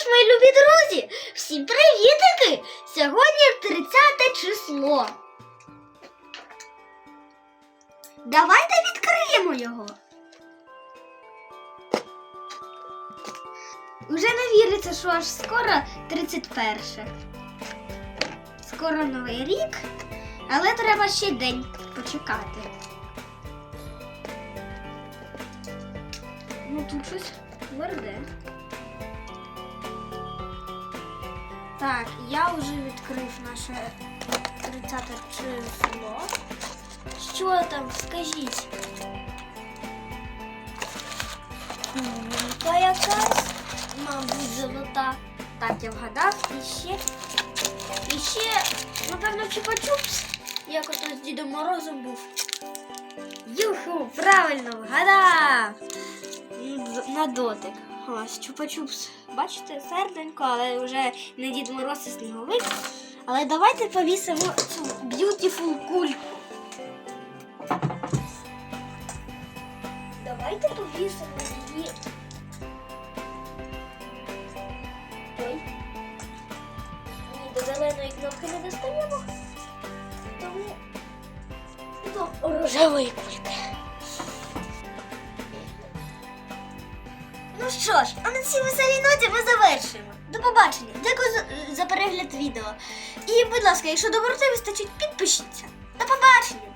ж, мої любі друзі, всім привітики! Сьогодні 30 число. Давайте відкриємо його. Уже не віриться, що аж скоро 31. Скоро новий рік, але треба ще день почекати. Ну тут щось тверде. Так, я вже відкрив наше 30 число. Що там, скажіть? Кулька якась, мабуть, золота. Так, я вгадав. І ще. І ще, напевно, чупа-чупс. Як ото з Дідом Морозом був. Юху, правильно, вгадав! На дотик. Ось чупа-чупс. Бачите, серденько, але вже не Дід Мороз і сніговик. Але давайте повісимо цю beautiful кульку. Давайте повісимо її. Ой. Ні, до зеленої кнопки не достаємо. Тому до рожевої кульки. Ну що ж, а на цій веселій ноті ми завершуємо. До побачення. Дякую за, за перегляд відео. І, будь ласка, якщо доброти вистачить, підпишіться. До побачення!